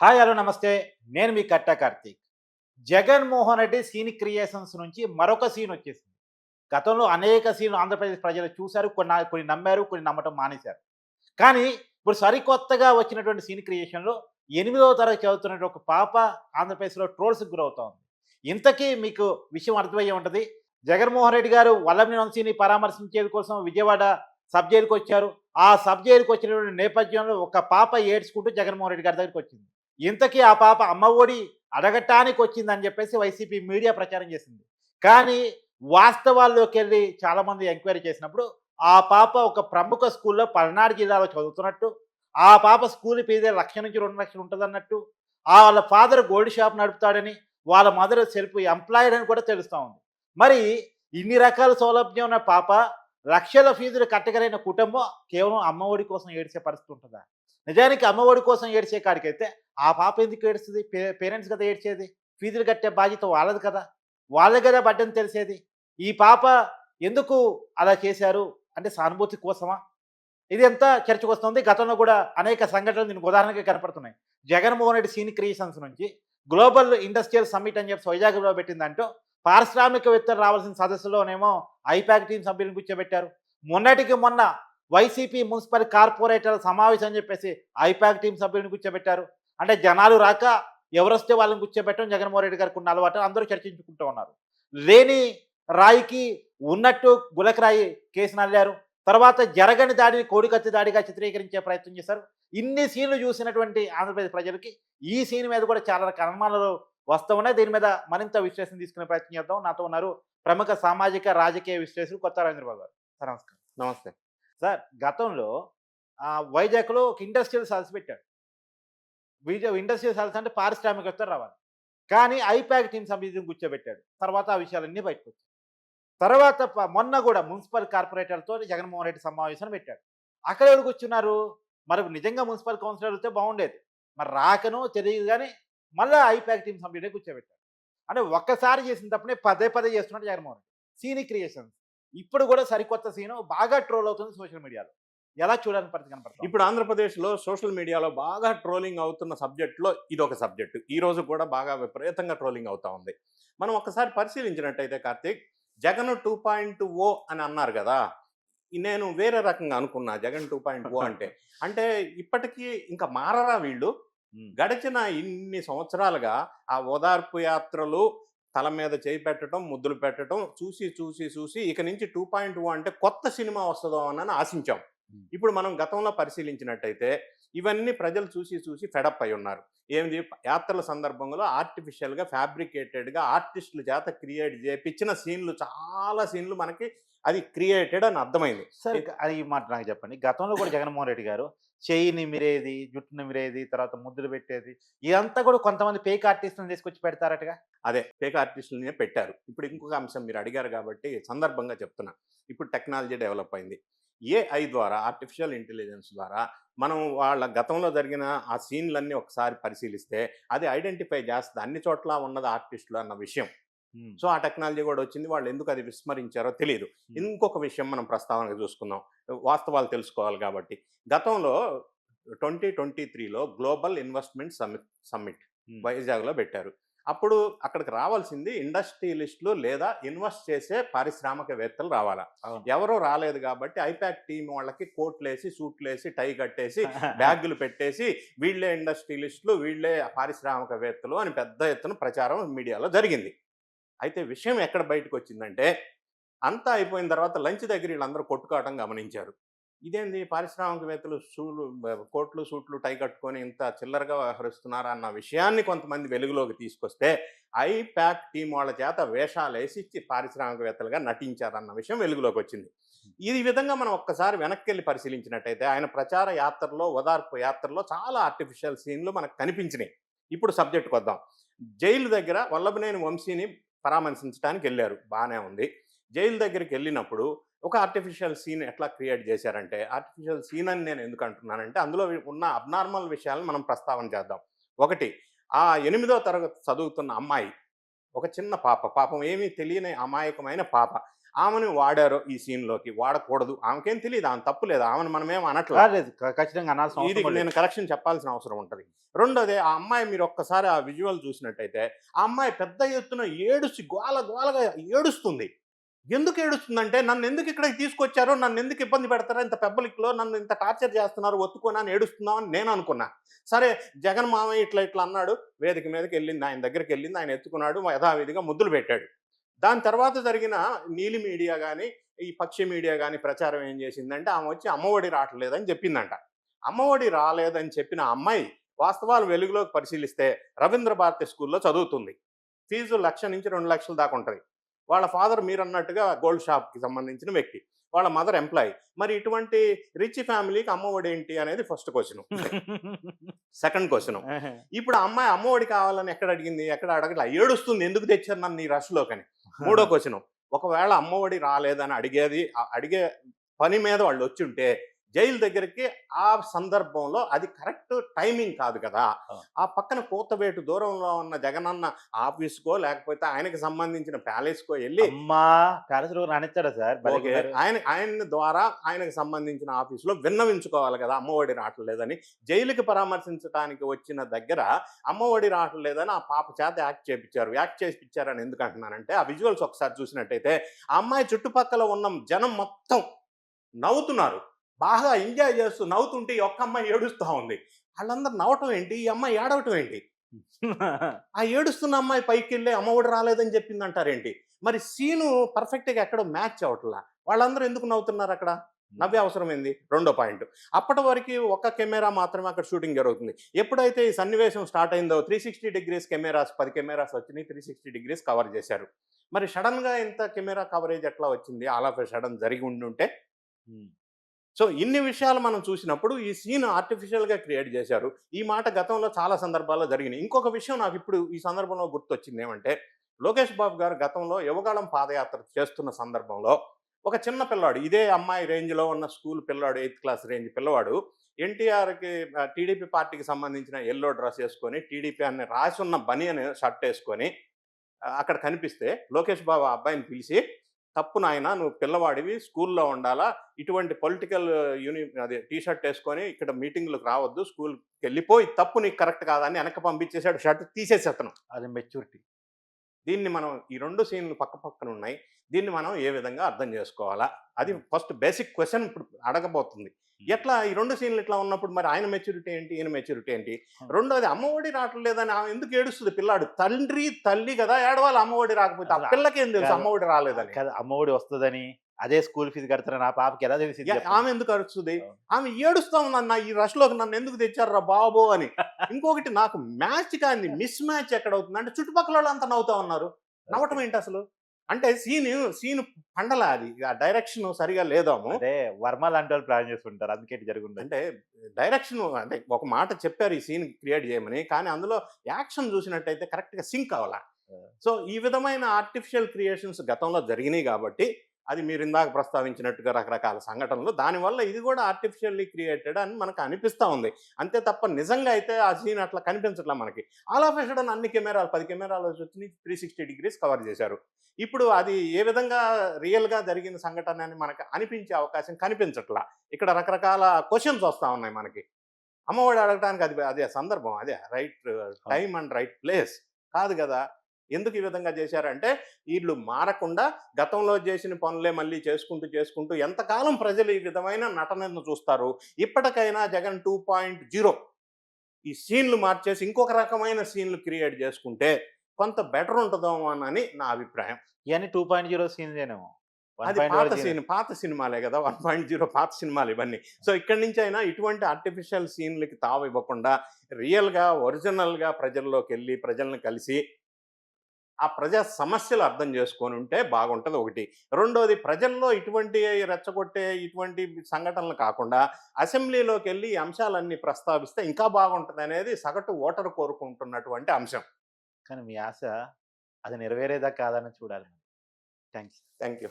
Hi hello నమస్తే. నేను మీ కట్ట కార్తీక్. జగన్మోహన్ రెడ్డి సీన్ క్రియేషన్స్ నుంచి మరొక సీన్ వచ్చేసింది. గతంలో అనేక సీన్లు ఆంధ్రప్రదేశ్ ప్రజలు చూశారు కొన్ని కొన్ని నమ్మారు కొన్ని నమ్మటం మానేశారు. కానీ ఇప్పుడు సరికొత్తగా వచ్చినటువంటి సీన్ క్రియేషన్లో ఎనిమిదవ తరగతి చదువుతున్నటువంటి ఒక పాప ఆంధ్రప్రదేశ్లో ట్రోల్స్కి గురవుతా ఉంది. ఇంతకీ మీకు విషయం అర్థమయ్యే ఉంటుంది. జగన్మోహన్ రెడ్డి గారు వల్లభని వంశీని పరామర్శించేది కోసం విజయవాడ సబ్ జైలుకి వచ్చారు ఆ సబ్ జైలుకి వచ్చినటువంటి నేపథ్యంలో ఒక పాప ఏడ్చుకుంటూ జగన్మోహన్ రెడ్డి గారి దగ్గరికి వచ్చింది. ఇంతకీ ఆ పాప అమ్మ ఒడి అడగటానికి వచ్చిందని చెప్పేసి వైసీపీ మీడియా ప్రచారం చేసింది. కానీ వాస్తవాల్లోకి వెళ్ళి చాలామంది ఎంక్వైరీ చేసినప్పుడు ఆ పాప ఒక ప్రముఖ స్కూల్లో పల్నాడు జిల్లాలో చదువుతున్నట్టు ఆ పాప స్కూల్ ఫీజే లక్ష నుంచి రెండు లక్షలు ఉంటుందన్నట్టు ఆ వాళ్ళ ఫాదర్ గోల్డ్ షాప్ నడుపుతాడని వాళ్ళ మదర్ సెల్ఫ్ ఎంప్లాయిడ్ అని కూడా తెలుస్తూ ఉంది. మరి ఇన్ని రకాల సౌలభ్యం ఉన్న పాప లక్షల ఫీజులు కట్టగలిగిన కుటుంబం కేవలం అమ్మఒడి కోసం ఏడ్చే పరిస్థితి ఉంటుందా? నిజానికి అమ్మఒడి కోసం ఏడ్చే కాడికైతే ఆ పాప ఎందుకు ఏడుస్తుంది? పేరెంట్స్ కదా ఏడ్చేది? ఫీజులు కట్టే బాధ్యత వాళ్ళది కదా? వాళ్ళది కదా బడ్డని తెలిసేది? ఈ పాప ఎందుకు అలా చేశారు? అంటే సానుభూతి కోసమా? ఇది ఎంత చర్చకు వస్తుంది. గతంలో కూడా అనేక సంఘటనలు దీనికి ఉదాహరణగా కనపడుతున్నాయి. జగన్మోహన్ రెడ్డి సీని క్రియేషన్స్ నుంచి గ్లోబల్ ఇండస్ట్రియల్ సమ్మిట్ అని చెప్పి వైజాగ్లో పెట్టిందంటూ పారిశ్రామికవేత్తలు రావాల్సిన సదస్సులోనేమో ఐపాక్ టీం సభ్యులను కూర్చోబెట్టారు. మొన్నటికి మొన్న వైసీపీ మున్సిపల్ కార్పొరేటర్ సమావేశం అని చెప్పేసి ఐపాక్ టీం సభ్యులను కూర్చోబెట్టారు. అంటే జనాలు రాక ఎవరొస్తే వాళ్ళని కూర్చోబెట్టడం జగన్మోహన్ రెడ్డి గారికి ఉన్న అలవాటు. అందరూ చర్చించుకుంటూ ఉన్నారు. లేని రాయికి ఉన్నట్టు గులకరాయి కేసు నల్లారు. తర్వాత జరగని దాడిని కోడికత్తి దాడిగా చిత్రీకరించే ప్రయత్నం చేశారు. ఇన్ని సీన్లు చూసినటువంటి ఆంధ్రప్రదేశ్ ప్రజలకి ఈ సీన్ మీద కూడా చాలా రకాల అనుమానాలు వస్తూ ఉన్నాయి. దీని మీద మరింత విశ్లేషణ తీసుకునే ప్రయత్నం చేద్దాం. నాతో ఉన్నారు ప్రముఖ సామాజిక రాజకీయ విశ్లేషకులు కొత్త రాజేంద్రబాబు గారు. సార్ నమస్కారం. నమస్తే. సార్ గతంలో వైజాగ్లో ఒక ఇండస్ట్రియల్ సాల్స్ పెట్టాడు. విజయ్ ఇండస్ట్రియల్ సాల్స్ అంటే పారిశ్రామికవేత్తలు రావాలి కానీ ఐప్యాక్ టీం సభ్యులను కూర్చోబెట్టాడు. తర్వాత ఆ విషయాలన్నీ బయటకు వచ్చాయి తర్వాత మొన్న కూడా మున్సిపల్ కార్పొరేటర్తో జగన్మోహన్ రెడ్డి సమావేశం పెట్టాడు. అక్కడ ఎవరు కూర్చున్నారు? మరి నిజంగా మున్సిపల్ కౌన్సిలర్ అయితే బాగుండేది. మరి రాకను తెలియదు కానీ మళ్ళీ ఐపాక్ టీం సభ్యుడే కూర్చోబెట్టాడు. అంటే ఒక్కసారి చేసిన తప్పునే పదే పదే చేస్తున్నాడు జగన్మోహన్ రెడ్డి. సీని క్రియేషన్స్. ఇప్పుడు కూడా సరికొత్త సీను బాగా ట్రోల్ అవుతుంది సోషల్ మీడియాలో. ఎలా చూడడానికి పరిస్థితి కనపడుతుంది ఇప్పుడు ఆంధ్రప్రదేశ్లో సోషల్ మీడియాలో బాగా ట్రోలింగ్ అవుతున్న సబ్జెక్ట్లో ఇది ఒక సబ్జెక్టు. ఈ రోజు కూడా బాగా విపరీతంగా ట్రోలింగ్ అవుతా ఉంది. మనం ఒకసారి పరిశీలించినట్టయితే Karthik Jagan two point O అని అన్నారు కదా! నేను వేరే రకంగా అనుకున్నా జగన్ టూ పాయింట్ ఓ అంటే. అంటే ఇప్పటికీ ఇంకా మారరా వీళ్ళు? గడిచిన ఇన్ని సంవత్సరాలుగా ఆ ఓదార్పు యాత్రలు తల మీద చేయి పెట్టడం ముద్దులు పెట్టడం చూసి చూసి చూసి ఇక నుంచి టూ పాయింట్ అంటే కొత్త సినిమా వస్తుందో అని ఆశించాం. ఇప్పుడు మనం గతంలో పరిశీలించినట్టయితే ఇవన్నీ ప్రజలు చూసి చూసి ఫెడప్ అయి ఉన్నారు. ఏంది యాత్రల సందర్భంలో ఆర్టిఫిషియల్గా ఫ్యాబ్రికేటెడ్గా ఆర్టిస్టుల చేత క్రియేట్ చేయించిన సీన్లు చాలా సీన్లు మనకి అది క్రియేటెడ్ అని అర్థమైంది. సరే అది ఈ మాట నాకు చెప్పండి. గతంలో కూడా జగన్మోహన్ రెడ్డి గారు చెయ్యి నిమిరేది జుట్టు నిమిరేది తర్వాత ముద్దులు పెట్టేది ఇదంతా కూడా కొంతమంది పేక్ ఆర్టిస్టులను తీసుకొచ్చి పెడతారటగా? అదే ఫేక్ ఆర్టిస్టులనే పెట్టారు. ఇప్పుడు ఇంకొక అంశం మీరు అడిగారు కాబట్టి సందర్భంగా చెప్తున్నా. ఇప్పుడు టెక్నాలజీ డెవలప్ అయింది. ఏఐ ద్వారా ఆర్టిఫిషియల్ ఇంటెలిజెన్స్ ద్వారా మనం వాళ్ళ గతంలో జరిగిన ఆ సీన్లన్నీ ఒకసారి పరిశీలిస్తే అది ఐడెంటిఫై చేస్తుంది. అన్ని చోట్ల ఉన్నది ఆర్టిస్టులు అన్న విషయం. సో ఆ టెక్నాలజీ కూడా వచ్చింది. వాళ్ళు ఎందుకు అది విస్మరించారో తెలియదు ఇంకొక విషయం మనం ప్రస్తావనగా చూసుకుందాం. వాస్తవాలు తెలుసుకోవాలి కాబట్టి. గతంలో ట్వంటీ ట్వంటీ త్రీలో గ్లోబల్ ఇన్వెస్ట్మెంట్ సమ్మిట్ సమ్మిట్ వైజాగ్లో పెట్టారు. అప్పుడు అక్కడికి రావాల్సింది ఇండస్ట్రియలిస్టులు లేదా ఇన్వెస్ట్ చేసే పారిశ్రామికవేత్తలు రావాలా. ఎవరో రాలేదు కాబట్టి ఐపాక్ టీం వాళ్ళకి కోట్లేసి సూట్లేసి టై కట్టేసి బ్యాగులు పెట్టేసి వీళ్ళే ఇండస్ట్రియలిస్టులు వీళ్ళే పారిశ్రామికవేత్తలు అని పెద్ద ఎత్తున ప్రచారం మీడియాలో జరిగింది. అయితే విషయం ఎక్కడ బయటకు వచ్చిందంటే అంతా అయిపోయిన తర్వాత లంచ్ దగ్గర వీళ్ళందరూ కొట్టుకోవటం గమనించారు. ఇదేంది పారిశ్రామికవేత్తలు షూలు కోట్లు సూట్లు టై కట్టుకొని ఇంత చిల్లరగా వ్యవహరిస్తున్నారా అన్న విషయాన్ని కొంతమంది వెలుగులోకి తీసుకొస్తే ఐ ప్యాక్ టీం వాళ్ళ చేత వేషాలు వేసి ఇచ్చి పారిశ్రామికవేత్తలుగా నటించారన్న విషయం వెలుగులోకి వచ్చింది. ఈ విధంగా మనం ఒక్కసారి వెనక్కి వెళ్ళి పరిశీలించినట్టయితే ఆయన ప్రచార యాత్రలో ఓదార్పు యాత్రలో చాలా ఆర్టిఫిషియల్ సీన్లు మనకు కనిపించినాయి. ఇప్పుడు సబ్జెక్ట్కి వద్దాం. జైలు దగ్గర వల్లభనేని వంశీని పరామర్శించడానికి వెళ్ళారు. బాగానే ఉంది. జైలు దగ్గరికి వెళ్ళినప్పుడు ఒక ఆర్టిఫిషియల్ సీన్ ఎట్లా క్రియేట్ చేశారంటే ఆర్టిఫిషియల్ సీన్ అని నేను ఎందుకు అంటున్నానంటే అందులో ఉన్న అబ్నార్మల్ విషయాలను మనం ప్రస్తావన చేద్దాం. ఒకటి ఆ ఎనిమిదో తరగతి చదువుతున్న అమ్మాయి ఒక చిన్న పాప పాపం ఏమీ తెలియని అమాయకమైన పాప ఆమెను వాడారు ఈ సీన్లోకి వాడకూడదు ఆమెకేం తెలియదు ఆమె తప్పు లేదు ఆమెను మనమేం అనట్లేదు ఖచ్చితంగా అనాల్సిన ఇది. నేను కరెక్షన్ చెప్పాల్సిన అవసరం ఉంటుంది. రెండోది ఆ అమ్మాయి మీరు ఒక్కసారి ఆ విజువల్ చూసినట్టయితే ఆ అమ్మాయి పెద్ద ఎత్తున ఏడుసి గోల గోలగా ఏడుస్తుంది. ఎందుకు ఏడుస్తుందంటే నన్ను ఎందుకు ఇక్కడికి తీసుకొచ్చారో నన్ను ఎందుకు ఇబ్బంది పెడతారో ఇంత పబ్లిక్లో నన్ను ఇంత టార్చర్ చేస్తున్నారు ఒత్తుకొని అని ఏడుస్తున్నామని నేను అనుకున్నా. సరే జగన్ మామయ్య ఇట్లా ఇట్లా అన్నాడు వేదిక మీదకి వెళ్ళింది ఆయన దగ్గరికి వెళ్ళింది ఆయన ఎత్తుకున్నాడు యథావిధిగా ముద్దులు పెట్టాడు. దాని తర్వాత జరిగిన నీలి మీడియా కానీ ఈ పక్షి మీడియా కానీ ప్రచారం ఏం చేసిందంటే ఆమె వచ్చి అమ్మఒడి రావట్లేదని చెప్పిందంట. అమ్మఒడి రాలేదని చెప్పిన అమ్మాయి వాస్తవాలు వెలుగులోకి పరిశీలిస్తే రవీంద్ర భారతి స్కూల్లో చదువుతుంది. ఫీజు లక్ష నుంచి రెండు లక్షల దాకా ఉంటుంది. వాళ్ళ ఫాదర్ మీరు అన్నట్టుగా గోల్డ్ షాప్కి సంబంధించిన వ్యక్తి వాళ్ళ మదర్ ఎంప్లాయీ. మరి ఇటువంటి రిచ్ ఫ్యామిలీకి అమ్మఒడి ఏంటి అనేది ఫస్ట్ క్వశ్చన్. Second question. ఇప్పుడు అమ్మాయి అమ్మఒడి కావాలని ఎక్కడ అడిగింది ఎక్కడ అడగట్లా. ఏడుస్తుంది ఎందుకు తెచ్చారు నన్ను ఈ రష్లోకని? మూడో క్వశ్చన్. ఒకవేళ అమ్మఒడి రాలేదని అడిగేది అడిగే పని మీద వాళ్ళు వచ్చి ఉంటే జైలు దగ్గరికి ఆ సందర్భంలో అది కరెక్ట్ టైమింగ్ కాదు కదా. ఆ. పక్కన కూతవేటు దూరంలో ఉన్న జగనన్న ఆఫీస్కో లేకపోతే ఆయనకి సంబంధించిన ప్యాలెస్కో వెళ్ళి అమ్మా ప్యాలెస్లో సార్. ఆయన ఆయన ద్వారా ఆయనకు సంబంధించిన ఆఫీసులో విన్నవించుకోవాలి కదా అమ్మఒడి రావట్లేదని జైలుకి పరామర్శించడానికి వచ్చిన దగ్గర అమ్మఒడి రావట్లేదని ఆ పాప చేత యాక్ట్ చేపించారు యాక్ట్ చేపించారని ఎందుకు అంటున్నానంటే ఆ విజువల్స్ ఒకసారి చూసినట్టయితే ఆ అమ్మాయి చుట్టుపక్కల ఉన్న జనం మొత్తం నవ్వుతున్నారు. బాగా ఎంజాయ్ చేస్తూ నవ్వుతుంటే ఈ ఒక్క అమ్మాయి ఏడుస్తూ ఉంది. వాళ్ళందరూ నవ్వటం ఏంటి? ఈ అమ్మాయి ఏడవటం ఏంటి? ఆ ఏడుస్తున్న అమ్మాయి పైకి వెళ్ళి అమ్మఒడి రాలేదని చెప్పింది అంటారేంటి మరి సీను పర్ఫెక్ట్గా ఎక్కడో మ్యాచ్ అవట్లా వాళ్ళందరూ ఎందుకు నవ్వుతున్నారు అక్కడ? నవ్వే అవసరం ఏంది? రెండో పాయింట్. అప్పటి వరకు ఒక కెమెరా మాత్రమే అక్కడ షూటింగ్ జరుగుతుంది. ఎప్పుడైతే ఈ సన్నివేశం స్టార్ట్ అయిందో త్రీ సిక్స్టీ డిగ్రీస్ కెమెరాస్ పది కెమెరాస్ వచ్చినాయి త్రీ సిక్స్టీ డిగ్రీస్ కవర్ చేశారు. మరి సడన్గా ఇంత కెమెరా కవరేజ్ ఎట్లా వచ్చింది? ఆల్ ఆఫ్ సడన్ జరిగి ఉండి ఉంటే ఉమ్. సో ఇన్ని విషయాలు మనం చూసినప్పుడు ఈ సీన్ ఆర్టిఫిషియల్గా క్రియేట్ చేశారు. ఈ మాట గతంలో చాలా సందర్భాల్లో జరిగినాయి ఇంకొక విషయం నాకు ఇప్పుడు ఈ సందర్భంలో గుర్తొచ్చింది ఏమంటే లోకేష్ బాబు గారు గతంలో యువగాళం పాదయాత్ర చేస్తున్న సందర్భంలో ఒక చిన్న పిల్లాడు ఇదే అమ్మాయి రేంజ్లో ఉన్న స్కూల్ పిల్లాడు ఎయిత్ క్లాస్ రేంజ్ పిల్లవాడు ఎన్టీఆర్కి టీడీపీ పార్టీకి సంబంధించిన ఎల్లో డ్రెస్ వేసుకొని టీడీపీ అని రాసి ఉన్న బని అని షర్ట్ వేసుకొని అక్కడ కనిపిస్తే లోకేష్ బాబు ఆ అబ్బాయిని పిలిచి తప్పు నాయన నువ్వు పిల్లవాడివి స్కూల్లో ఉండాలా ఇటువంటి పొలిటికల్ యూని అదే టీ షర్ట్ వేసుకొని ఇక్కడ మీటింగ్లకు రావద్దు స్కూల్కి వెళ్ళిపోయి తప్పు నీకు కరెక్ట్ కాదని వెనక పంపించేసాడు షర్ట్ తీసేసేతను. అది మెచ్యూరిటీ. దీన్ని మనం ఈ రెండు సీన్లు పక్క పక్కన ఉన్నాయి. దీన్ని మనం ఏ విధంగా అర్థం చేసుకోవాలా? అది ఫస్ట్ బేసిక్ క్వశ్చన్ ఇప్పుడు అడగబోతుంది. ఎట్లా ఈ రెండు సీన్లు ఇట్లా ఉన్నప్పుడు మరి ఆయన మెచ్యూరిటీ ఏంటి? ఈయన మెచ్యూరిటీ ఏంటి? రెండోది అమ్మఒడి రావట్లేదని ఆమె ఎందుకు ఏడుస్తుంది పిల్లాడు? తండ్రి తల్లి కదా ఏడవాలి అమ్మఒడి రాకపోతే ఆ పిల్లకి ఏం తెలుసు. అమ్మఒడి రాలేదని? కదా అమ్మఒడి వస్తుందని అదే స్కూల్ ఫీజు కడతారని నా పాపకి ఎలా తెలిసింది? ఆమె ఎందుకు అరుస్తుంది. ఆమె ఏడుస్తా ఉందన్న ఈ రష్లోకి నన్ను ఎందుకు తెచ్చారా బాబో అని. ఇంకొకటి నాకు మ్యాచ్ కాని మిస్ మ్యాచ్ ఎక్కడ అవుతుంది అంటే చుట్టుపక్కల వాళ్ళు అంతా నవ్వుతా ఉన్నారు. నవ్వటం ఏంటి అసలు? అంటే సీన్ సీన్ పండల అది. ఆ డైరెక్షన్ సరిగా లేదాము. అంటే వర్మ లాంటి వాళ్ళు ప్లాన్ చేస్తుంటారు. అందుకే ఇటు జరుగుండదు అంటే డైరెక్షన్ అంటే ఒక మాట చెప్పారు ఈ సీన్ క్రియేట్ చేయమని. కానీ అందులో యాక్షన్ చూసినట్టయితే కరెక్ట్గా సింక్ అవ్వాల సో ఈ విధమైన ఆర్టిఫిషియల్ క్రియేషన్స్ గతంలో జరిగినాయి కాబట్టి అది మీరు ఇందాక ప్రస్తావించినట్టుగా రకరకాల సంఘటనలు. దానివల్ల ఇది కూడా ఆర్టిఫిషియల్లీ క్రియేటెడ్ అని మనకు అనిపిస్తూ ఉంది. అంతే తప్ప నిజంగా అయితే ఆ సీన్ అట్లా కనిపించట్లా మనకి. ఆల్ ఆఫ్ అన్ని కెమెరాలు పది కెమెరాలు వచ్చి త్రీ సిక్స్టీ డిగ్రీస్ కవర్ చేశారు. ఇప్పుడు అది ఏ విధంగా రియల్గా జరిగిన సంఘటన అని మనకు అనిపించే అవకాశం కనిపించట్లా? ఇక్కడ రకరకాల క్వశ్చన్స్ వస్తూ ఉన్నాయి మనకి. అమ్మఒడి అడగడానికి అది అదే సందర్భం. అదే right time and right place కాదు కదా? ఎందుకు ఈ విధంగా చేశారంటే వీళ్ళు మారకుండా గతంలో చేసిన పనులే మళ్ళీ చేసుకుంటూ చేసుకుంటూ ఎంతకాలం ప్రజలు ఈ విధమైన నటనను చూస్తారు? ఇప్పటికైనా జగన్ టూ పాయింట్ జీరో ఈ సీన్లు మార్చేసి ఇంకొక రకమైన సీన్లు క్రియేట్ చేసుకుంటే కొంత బెటర్ ఉంటుందేమో అని నా అభిప్రాయం. ఇవన్నీ టూ పాయింట్ జీరో సీన్స్ ఏనేమో అది పాత సీన్ పాత సినిమాలే కదా వన్ పాయింట్ జీరో పాత సినిమాలు ఇవన్నీ. సో ఇక్కడి నుంచి అయినా ఇటువంటి ఆర్టిఫిషియల్ సీన్లకి తావు ఇవ్వకుండా రియల్గా ఒరిజినల్గా ప్రజల్లోకి వెళ్ళి ప్రజల్ని కలిసి ఆ ప్రజా సమస్యలు అర్థం చేసుకొని ఉంటే బాగుంటుంది ఒకటి. రెండోది ప్రజల్లో ఇటువంటి రెచ్చగొట్టే ఇటువంటి సంఘటనలు కాకుండా అసెంబ్లీలోకి వెళ్ళి ఈ అంశాలన్నీ ప్రస్తావిస్తే ఇంకా బాగుంటుంది అనేది సగటు ఓటరు కోరుకుంటున్నటువంటి అంశం. కానీ మీ ఆశ అది నెరవేరేదా కాదని చూడాలి థ్యాంక్స్ థ్యాంక్ యూ